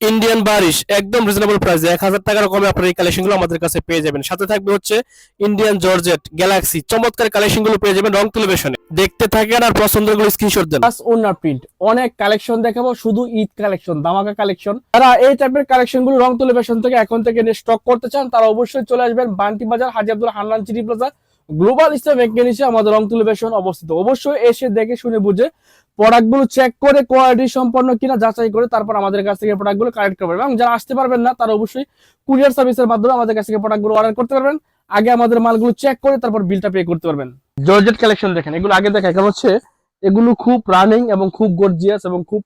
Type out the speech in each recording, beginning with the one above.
Indian বারিশ একদম reasonable প্রাইসে এক হাজার টাকার কমে আপনার এই কালেকশনগুলো আমাদের কাছে পেয়ে যাবেন। সাথে থাকবে হচ্ছে ইন্ডিয়ান জর্জেট গ্যালাক্সি চমৎকার কালেকশনগুলো পেয়ে যাবেন রং টেলিভিশনে দেখতে থাকেন আর পছন্দের স্ক্রিনশট দেন। প্লাস ওনার প্রিন্ট অনেক কালেকশন দেখাবো, শুধু ঈদ কালেকশন দামাকা কালেকশন যারা এই টাইপের কালেকশনগুলো রং টেলিভিশন থেকে এখন থেকে স্টক করতে চান, তারা অবশ্যই চলে আসবেন বান্টি বাজার, হাজি আব্দুল হান্নান চিটি প্লাজা গ্লোবাল ইসলাম ব্যাংকের নিচে আমাদের রং টেলিভিশন অবস্থিত। অবশ্যই এসে দেখে শুনে বুঝে প্রোডাক্টগুলো চেক করে কোয়ালিটি সম্পন্ন কিনা যাচাই করে তারপর আমাদের কাছ থেকে প্রোডাক্টগুলো কালেক্ট করবেন এবং যারা আসতে পারবেন না, তারা অবশ্যই কুরিয়ার সার্ভিসের মাধ্যমে আমাদের কাছ থেকে প্রোডাক্টগুলো অর্ডার করতে পারবেন। আগে আমাদের মালগুলো চেক করে তারপর বিলটা পে করতে পারবেন। জর্জেট কালেকশন দেখেন, এগুলো আগে দেখা এখন হচ্ছে এগুলো খুব রানিং এবং খুব গর্জিয়াস এবং খুব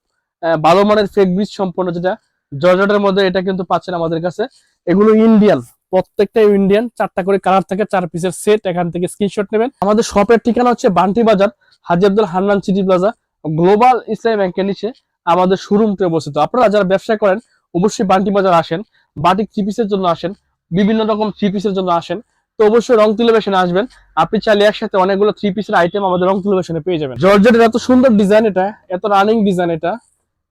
ভালো মানের ফেব্রিক সম্পন্ন যেটা জর্জেটের মধ্যে, এটা কিন্তু পাচ্ছেন আমাদের কাছে। এগুলো ইন্ডিয়ান প্রত্যেকটা ইন্ডিয়ান চারটা করে কালার থাকে, চার পিসের সেট এখান থেকে স্ক্রিনশট নেবেন। আমাদের শপের ঠিকানা হচ্ছে Banti Bazar, Haji Abdul Hannan City Plaza Global Islam ব্যাংকের নিচে আমাদের শোরুমটি অবস্থিত। আপনারা যারা ব্যবসা করেন, অবশ্যই বান্টি বাজার আসেন, বাটিক থ্রি পিসের জন্য আসেন, বিভিন্ন রকম থ্রি পিসের জন্য আসেন, তো অবশ্যই রং টেলিভিশনে আসবেন। আপনি চাইলে একসাথে অনেকগুলো থ্রি পিসের আইটেম আমাদের রং টেলিভিশনে পেয়ে যাবেন। জর্জেটের এত সুন্দর ডিজাইন এটা, এত রানিং ডিজাইন এটা,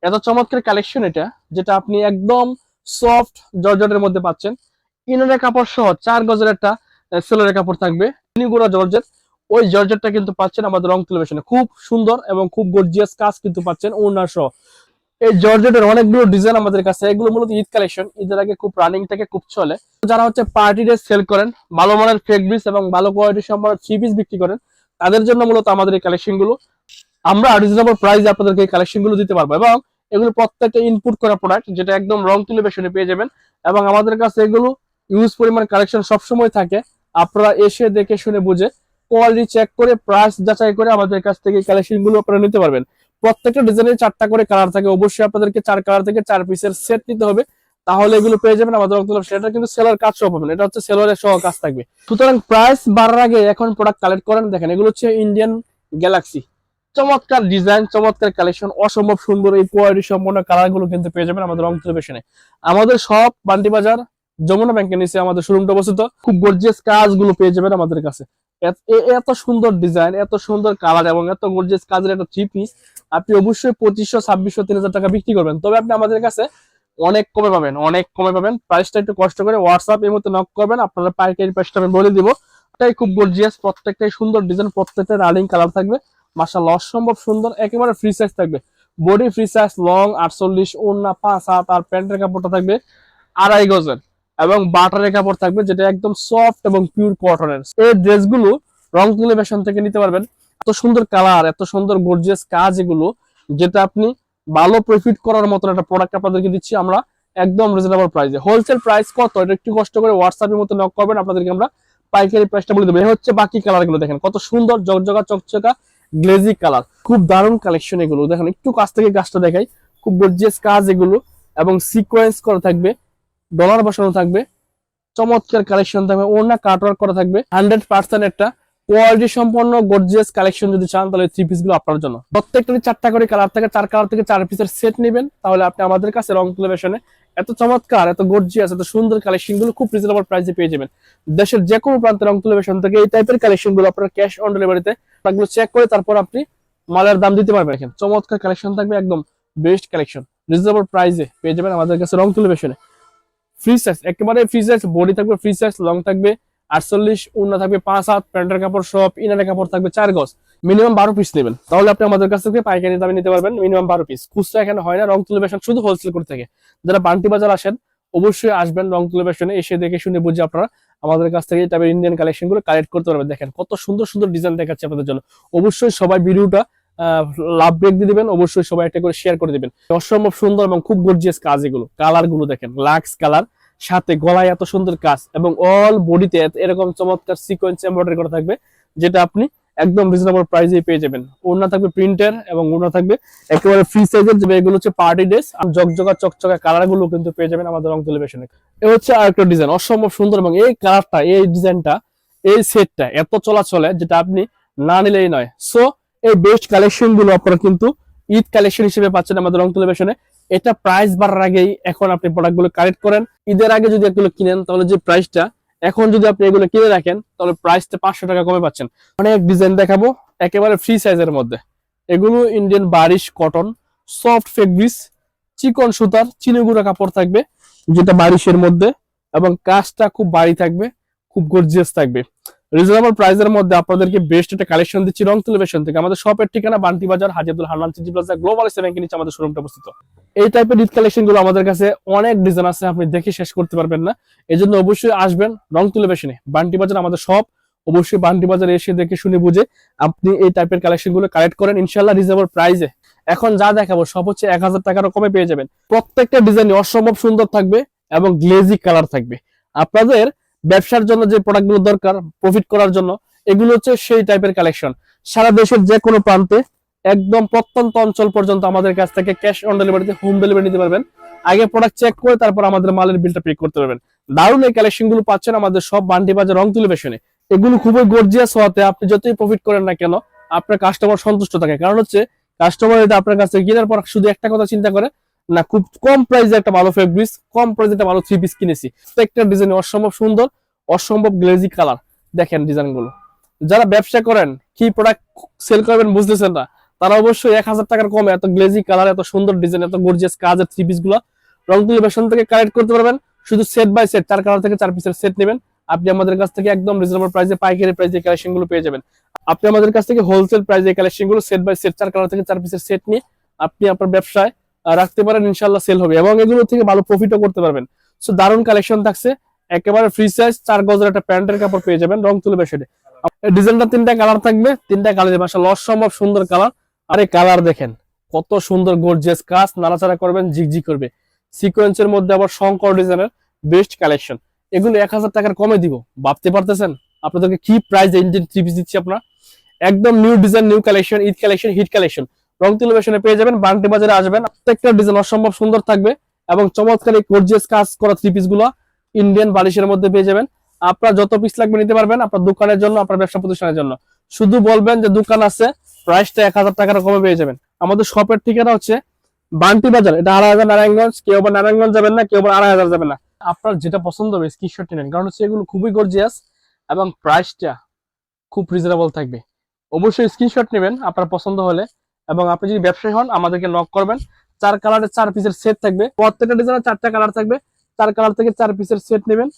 এত চমৎকার কালেকশন এটা, যেটা আপনি একদম সফট জর্জেটের মধ্যে পাচ্ছেন। ইনারের কাপড় সহ চার গজের একটা সেলের কাপড় থাকবে। নিগুড়া জর্জেট ওই জর্জেটটা কিন্তু পাচ্ছেন আমাদের রং টেলিভিশনে খুব সুন্দর এবং খুব গর্জিয়াস কাজ কিন্তু পাচ্ছেন ওনার সহ। এই জর্জেটের অনেকগুলো ডিজাইন আমাদের কাছে, এগুলো মূলত ঈদ কালেকশন ঈদের আগে খুব রানিং থেকে খুব চলে। যারা হচ্ছে পার্টি ড্রেস সেল করেন, ভালো মানের ফেব্রিক্স এবং ভালো কোয়ালিটি সম্পন্ন থ্রি পিস বিক্রি করেন, তাদের জন্য মূলত আমাদের এই কালেকশনগুলো। আমরা রিজনেবল প্রাইসে আপনাদেরকে এই কালেকশনগুলো দিতে পারব এবং এগুলো প্রত্যেকটা ইনপুট করা প্রোডাক্ট যেটা একদম রং টেলিভিশনে পেয়ে যাবেন এবং আমাদের কাছে এগুলো ইউজ পরিমাণ কালেকশন সবসময় থাকে। আপনারা এসে দেখে শুনে বুঝে কোয়ালিটি চেক করে প্রাইস যাচাই করে আমাদের কাছ থেকে কালেকশনগুলো আপনারা নিতে পারবেন। প্রত্যেকটা ডিজাইনের চারটা করে কালার থাকে। অবশ্যই আপনাদেরকে চার কালার থেকে চার পিসের সেট নিতে হবে। তাহলে এগুলো পেয়ে যাবেন আমাদের রক্তলাভ সেটা কিন্তু সেলার কাজ সহ পাবেন। এটা হচ্ছে সেলারের সহ কাজ থাকবে। সুতরাং প্রাইস বাড়ার আগে এখন প্রোডাক্ট কালেক্ট করেন। দেখেন, এগুলো হচ্ছে ইন্ডিয়ান গ্যালাক্সি চমৎকার ডিজাইন চমৎকার কালেকশন অসম্ভব সুন্দর এই কোয়ালিটি সম্পন্ন কালারগুলো কিন্তু পেয়ে যাবেন আমাদের টেলিভিশনে আমাদের সব বান্টি বাজার, যমুনা ব্যাংকের নিচে আমাদের শোরুমটা অবস্থিত। খুব গর্জিয়াস কাজগুলো পেয়ে যাবেন আমাদের কাছে। এত- সুন্দর ডিজাইন এত সুন্দর কালার এবং এত গর্জিয়াস কাজের একটা থ্রি পিস আপনি অবশ্যই পঁচিশশো, ছাব্বিশশো, তিন হাজার টাকা বিক্রি করবেন। তবে আপনি আমাদের কাছে অনেক কমে পাবেন, অনেক কমে পাবেন। প্রাইসটা একটু কষ্ট করে হোয়াটসঅ্যাপ এর মধ্যে নক করবেন, আপনারা পাইকারি প্রাইসটা আমি বলে দিব। এটাই খুব গর্জিয়াস প্রত্যেকটাই সুন্দর ডিজাইন প্রত্যেকটা রানিং কালার থাকবে। মাসাল্লাহ অসম্ভব সুন্দর, একেবারে ফ্রি সাইজ থাকবে। বডি ফ্রি সাইজ লং আটচল্লিশ, ওড়না, পাঁচ হাত, আর প্যান্টের কাপড়টা থাকবে আড়াই গজের। এবং বাটারের কাপড় থাকবে যেটা একদম সফট এবং পিওর কটনের এই ড্রেসগুলো রং টেলিভিশন থেকে নিতে পারবেন। এত সুন্দর কালার এত সুন্দর গর্জিয়াস কাজ এগুলো, যেটা আপনি ভালো প্রফিট করার মতন একটা প্রোডাক্ট আপনাদেরকে দিচ্ছি আমরা একদম রিজনেবল প্রাইসে হোলসেল প্রাইস কত? এটা একটু কষ্ট করে হোয়াটসঅ্যাপের মতো নক করবেন, আপনাদেরকে আমরা পাইকারি প্রাইসটা বলে দেবো। এই হচ্ছে বাকি কালারগুলো দেখেন। কত সুন্দর জকজকা চকচকা গ্লেজি কালার খুব দারুণ কালেকশন এগুলো। দেখেন, একটু কাছ থেকে কাজটা দেখাই। খুব গর্জিয়াস কাজ এগুলো এবং সিকোয়েন্স করা থাকবে। ডলার বসানো থাকবে। চমৎকার কালেকশন থাকবে। ওনা কাটওয়ার্ক করা থাকবে। হান্ড্রেড পার্সেন্ট একটা কোয়ালিটি সম্পন্ন গর্জিয়াস কালেকশন যদি চান, তাহলে থ্রি পিসগুলো আপনার জন্য। প্রত্যেকটারই চারটা করে কালার থেকে। চার কালার থেকে চার পিসের সেট নেবেন, তাহলে আপনি আমাদের কাছে রং টেলিভিশনে এত চমৎকার, এত গর্জিয়াস এত সুন্দর কালেকশনগুলো খুব রিজনেবল প্রাইসে পেয়ে যাবেন। দেশের যে কোনো প্রান্তে রং টেলিভিশন থেকে এই টাইপের কালেকশনগুলো আপনার ক্যাশ অন ডেলিভারিতে ওগুলো চেক করে তারপর আপনি মালের দাম দিতে পারবেন এখানে। চমৎকার কালেকশন থাকবে, একদম বেস্ট কালেকশন রিজনেবল প্রাইসে পেয়ে যাবেন আমাদের কাছে রং টেলিভিশনে ফ্রি সাইজ একেবারে ফ্রি সাইজ বডি থাকবে ফ্রি সাইজ লং থাকবে, আটচল্লিশ, উন্না থাকবে পাঁচ হাত, প্যান্টের কাপড় সব ইনারের কাপড় থাকবে চার গজ। মিনিমাম বারো পিস নেবেন। তাহলে আপনি আমাদের কাছ থেকে পাইকারি দামে নিতে পারবেন মিনিমাম বারো পিস খুচরা এখানে হয় না, রং টেলিভিশন শুধু হোলসেল করে থাকে। যারা বান্টি বাজার আসেন, অবশ্যই আসবেন রং টেলিভিশনে এসে দেখে শুনে বুঝে আপনারা আমাদের কাছ থেকে টাইপের ইন্ডিয়ান কালেকশনগুলো কালেক্ট করতে পারবেন। দেখেন কত সুন্দর সুন্দর ডিজাইন দেখাচ্ছে আপনাদের জন্য। অবশ্যই সবাই ভিডিওটা লাভ ব্রেক দিয়ে দিবেন, অবশ্যই সবাই একটা করে শেয়ার করে দিবেন। অসম্ভব সুন্দর এবং খুব গর্জিয়াস কাজ এগুলো কালারগুলো দেখেন লাক্স কালার সাথে গলায় এত সুন্দর কাজ এবং অল বডিতে এরকম চমৎকার সিকোয়েন্স এমব্রয়ডারি করা থাকবে, যেটা আপনি একদম রিজনেবল প্রাইসে পেয়ে যাবেন। ওড়না থাকবে প্রিন্টের এবং ওড়না থাকবে একেবারে ফ্রি সাইজের যে এগুলো হচ্ছে পার্টি ড্রেস আর জকজকা চকচকা কালারগুলো কিন্তু পেয়ে যাবেন আমাদের রং টেলিভিশনে এ হচ্ছে আরেকটা ডিজাইন অসম্ভব সুন্দর এবং এই কালারটা এই ডিজাইনটা এই সেটটা এত চলাচলে, যেটা আপনি না নিলেই নয়। সো এই বেস্ট কালেকশনগুলো আপনারা কিন্তু ঈদ কালেকশন হিসেবে পাচ্ছেন আমাদের রং টেলিভিশনে এটা প্রাইস বাড়ার আগেই এখন আপনি প্রোডাক্টগুলো কালেক্ট করেন। ঈদের আগে যদি এগুলো কিনেন, তাহলে যে প্রাইসটা এখন যদি আপনি এগুলো কিনে রাখেন, তাহলে প্রাইসটা পাঁচশো টাকা কমে পাচ্ছেন। অনেক ডিজাইন দেখাবো, একেবারে ফ্রি সাইজের মধ্যে। এগুলো ইন্ডিয়ান বারিশ কটন সফট ফেব্রিক্স চিকন সুতার চিনিগুড়া কাপড় থাকবে, যেটা বারিশের মধ্যে, এবং কাজটা খুব বাড়ি থাকবে, খুব গর্জিয়াস থাকবে। রিজনেবল প্রাইসের মধ্যে আপনাদেরকে বেস্ট একটা কালেকশন দিচ্ছি, রং টেলিভিশন থেকে। আমাদের শপের ঠিকানা Banti Bazar Hajibul Hannan, City Plaza Global seven নিচে আমাদের শোরুমটা অবস্থিত। এই টাইপের ঈদ কালেকশনগুলো আমাদের কাছে অনেক ডিজাইন আছে, আপনি দেখে শেষ করতে পারবেন না। এই জন্য অবশ্যই আসবেন, রং টেলিভিশনে বান্টি বাজার আমাদের শপ অবশ্যই বান্টি বাজারে এসে দেখে শুনে বুঝে আপনি এই টাইপের কালেকশনগুলো কালেক্ট করেন ইনশাল্লাহ রিজনেবল প্রাইসে এখন যা দেখাবো, সব হচ্ছে এক হাজার টাকারও কমে পেয়ে যাবেন। প্রত্যেকটা ডিজাইন অসম্ভব সুন্দর থাকবে এবং গ্লেজি কালার থাকবে। আপনাদের ব্যবসার জন্য যে প্রোডাক্টগুলো দরকার প্রফিট করার জন্য, এগুলো হচ্ছে সেই টাইপের কালেকশন সারা দেশের যে কোনো প্রান্তে একদম প্রত্যন্ত অঞ্চল পর্যন্ত আমাদের কাছ থেকে ক্যাশ অন ডেলিভারিতে হোম ডেলিভারি নিতে পারবেন। আগে প্রোডাক্ট চেক করে তারপর আমাদের মালের বিলটা পে করতে পারবেন। দারুণ এই কালেকশনগুলো পাচ্ছেন আমাদের সব বান্ডি বাজার রং টেলিভিশনে এগুলো খুবই গর্জিয়াস হওয়াতে আপনি যতই প্রফিট করেন না কেন, আপনার কাস্টমার সন্তুষ্ট থাকে। কারণ হচ্ছে কাস্টমার এটা আপনার কাছে কেনার পর শুধু একটা কথা চিন্তা করে না, খুব কম প্রাইসে একটা ভালো ফেব্রিক্স কম প্রাইসে একটা ভালো থ্রি পিস কিনেছি প্রত্যেকটা ডিজাইন অসম্ভব সুন্দর, অসম্ভব গ্লেজি কালার দেখেন ডিজাইনগুলো যারা ব্যবসা করেন, কি প্রোডাক্ট সেল করবেন বুঝতেছেন না, তারা অবশ্যই এক হাজার টাকার কমে এত গ্লেজি কালার এত সুন্দর ডিজাইন এত গর্জিয়াস কাজের থ্রি পিসগুলো রং টেলিভিশন থেকে কালেক্ট করতে পারবেন। শুধু সেট বাই সেট চার কালার থেকে চার পিসের সেট নেবেন। আপনি আমাদের কাছ থেকে একদম রিজনেবল প্রাইসে পাইকারি প্রাইসে কালেকশনগুলো পেয়ে যাবেন। আপনি আমাদের কাছ থেকে হোলসেল প্রাইসে কালেকশনগুলো সেট বাই সেট চার কালার থেকে চার পিসের সেট নিয়ে আপনি আপনার ব্যবসায় রাখতে পারেন ইনশাল্লাহ সেল হবে। এবং এগুলো থেকে ভালো প্রফিটও করতে পারবেন। সো দারুণ কালেকশন থাকছে। একেবারে ফ্রি সাইজ চার গজের একটা প্যান্টের কাপড় পেয়ে যাবেন, রং তুলবে সেটা ডিজাইনটা তিনটা কালার থাকবে, তিনটা কালার লস সম্ভব সুন্দর কালার আরে কালার দেখেন, কত সুন্দর গর্জিয়াস কাজ। নাড়াচাড়া করবেন, ঝিকঝিক করবে। সিকোয়েন্সের মধ্যে আবার শঙ্কর ডিজাইনের বেস্ট কালেকশন এগুলো এক হাজার টাকার কমে দিব। ভাবতে পারতেছেন? আপনাদেরকে কি প্রাইস ইন্ডিয়ান থ্রি পিস দিচ্ছি আপনার? একদম new design new collection Eid collection hit collection রং টেলিভিশনে পেয়ে যাবেন, বান্টি বাজারে আসবেন। প্রত্যেকটা ডিজাইন অসম্ভব সুন্দর থাকবে এবং চমৎকার এই গর্জিয়াস কাজ করা থ্রি পিসগুলো ইন্ডিয়ান বালিশের মধ্যে পেয়ে যাবেন। আপনার যত পিস লাগবে নিতে পারবেন আপনার দোকানের জন্য, আপনার ব্যবসা প্রতিষ্ঠানের জন্য। শুধু বলবেন যে দোকান আছে প্রাইসটা এক হাজার টাকার কমে পেয়ে যাবেন। আমাদের শপের ঠিকানা হচ্ছে বান্টি বাজার। এটা আড়াই হাজার নারায়ণগঞ্জ, কেউ আবার নারায়ণগঞ্জ যাবেন না, কেউ আবার আড়াই হাজার যাবেন না। আপনার যেটা পছন্দ হবে স্ক্রিনশট নেন। কারণ হচ্ছে এগুলো খুবই গর্জিয়াস এবং প্রাইসটা খুব রিজনেবল থাকবে। অবশ্যই স্ক্রিনশট নেবেন, আপনার পছন্দ হলে। এবং আপনি যদি ব্যবসায়ী হন, আমাদেরকে নক করবেন। চার কালারের চার পিসের সেট থাকবে। প্রত্যেকটা ডিজাইনের চারটা কালার থাকবে। চার কালার থেকে চার পিসের সেট নেবেন।